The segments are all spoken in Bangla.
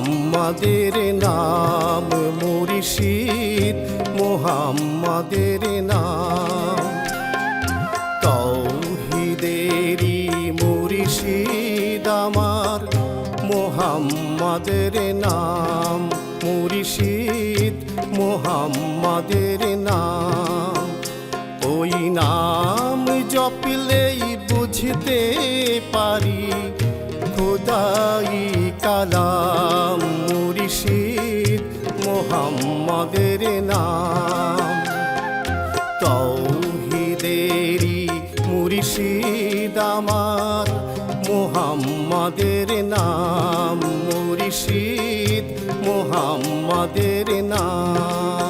মোহাম্মদের নাম মুরশিদ, মোহাম্মদের নাম। তৌহিদেরি মুরশিদ আমার, মোহাম্মদের নাম মুরশিদ, মোহাম্মদের নাম। ওই নাম জপিলেই বুঝতে পারি, খোদাই কালাম মুরিশিদ মোহাম্মদের নাম। তৌহিদেরি মুরিশিদ আমার মোহাম্মদের নাম মুরিশিদ মোহাম্মদের নাম।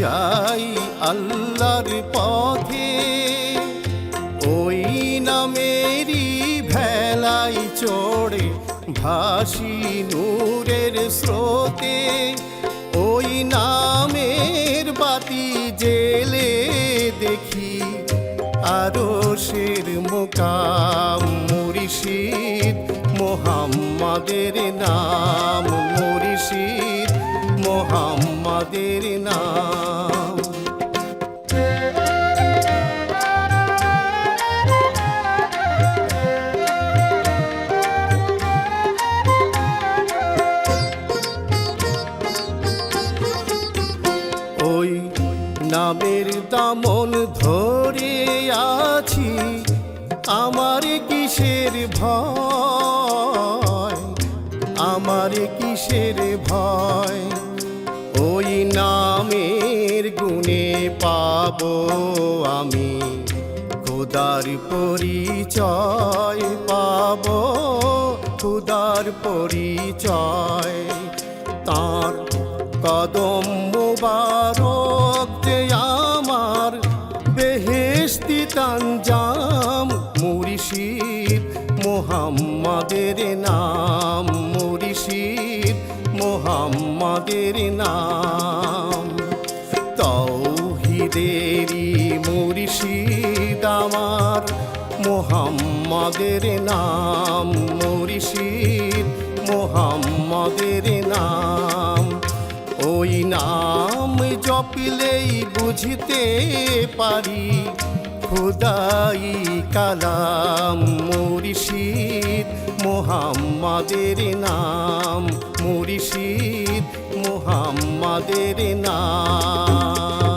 যাই আল্লাহর পথে, ওই নামেরই ভেলাই চড়ে ভাসি নূরের স্রোতে, ওই নামের বাতি জেলে দেখি আরও শের মোকাম মুরিশিদ, মোহাম্মদের নাম মুরিশিদ। মোহাম্মদের নাম। ওই নামের দামন ধরে আছি আমার কিসের ভয়? আমার কিসের ভয়? নামের পাব আমি। খুদার পরিচয় পাবো, খুদার পরিচয়। তার কদম মোবারক যে আমার বেহেস্তি তানজাম মুরিশিদ মোহাম্মদের নাম মুরিশিদ মোহাম্মদের নাম। তৌহিদেরি মুরিশিদ আমার মোহাম্মদের নাম মুরিশিদ, মোহাম্মদের নাম। ওই নাম জপিলেই বুঝতে পারি, খুদাই কালাম মুরিশিদ, মোহাম্মদের নাম মুরিশিদ, মোহাম্মদের নাম।